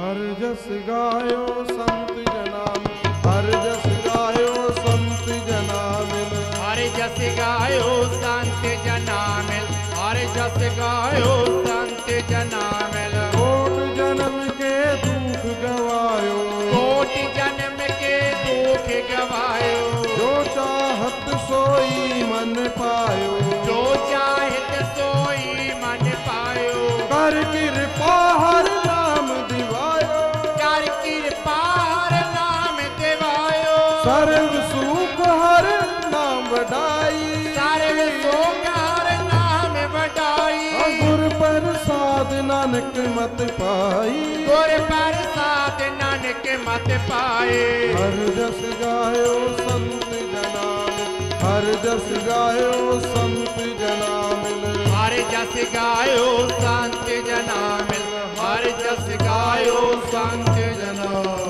हर जस गायो संत जना हर जस गायो संत जना मिल हर जस गायो संत जना मिल हर जस गायो संत जना मिल कोट जन्म के दुख गवायो। कोट जन्म के दुख गवायो। जो चाहत सोई मन पायो। जो चाहत सोई मन पायो। करके सर्व सुख हर नाम बटाई सर्व सुख हर नाम बटाई गुर प्रसाद नानक मत पाई। गुर प्रसाद नानक मत पाए हर जस गायो संत जनान। हर जस गायो संत जनामिल। हर जस गायो संत जनामिल। हर जस गायो संत जनामिल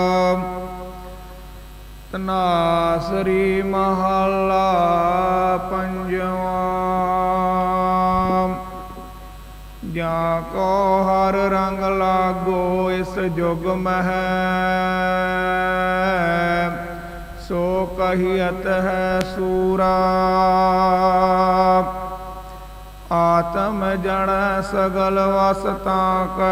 सतना श्री महला पंजवा। ज्या को हर रंग लागो इस जुग मह सो कहियत है सूरा। आत्म जड़ सगल वसता क।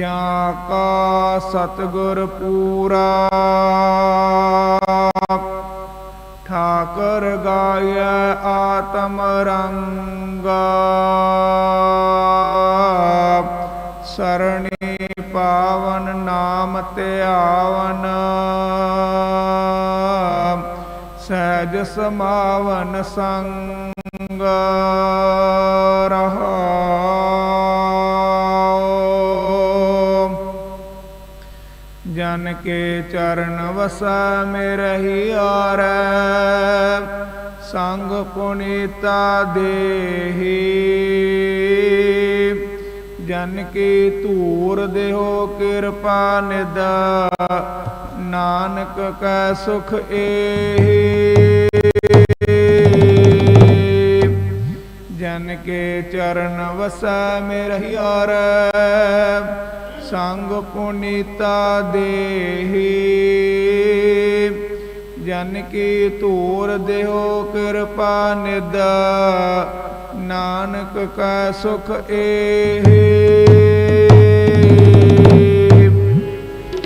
ਜਾਂ ਕਾ ਸਤਗੁਰ ਪੂਰਾ। ਠਾਕਰ ਗਾਇ ਆਤਮ ਰੰਗ। ਸਰਣੀ ਪਾਵਨ ਨਾਮ ਧਿਆਵਨ ਸਹਿਜ ਸਮਾਵਨ ਸੰਗ। ਰਹਾਉ ਜਨ ਕੇ ਚਰਨ ਵਸੈ ਮੇਰਹੀ ਆਰੈ, ਸੰਗ ਪੁਨੀਤਾ ਦੇਹੀ। ਜਨ ਕੀ ਧੂਰ ਦੇਹੋ ਕਿਰਪਾ ਨਿਦ ਨਾਨਕ ਕੈ ਸੁਖ ਏਹੀ। ਜਨ ਕੇ ਚਰਨ ਵਸੈ ਮੇਰਹਿ ਔਰ ਸੰਗ ਪੁਨੀਤਾ ਦੇਹੀ। ਜਨ ਕੀ ਧੂਰ ਦੇਹੋ ਕਿਰਪਾ ਨਿਦ ਨਾਨਕ ਕਾ ਸੁਖ ਏਹੀ।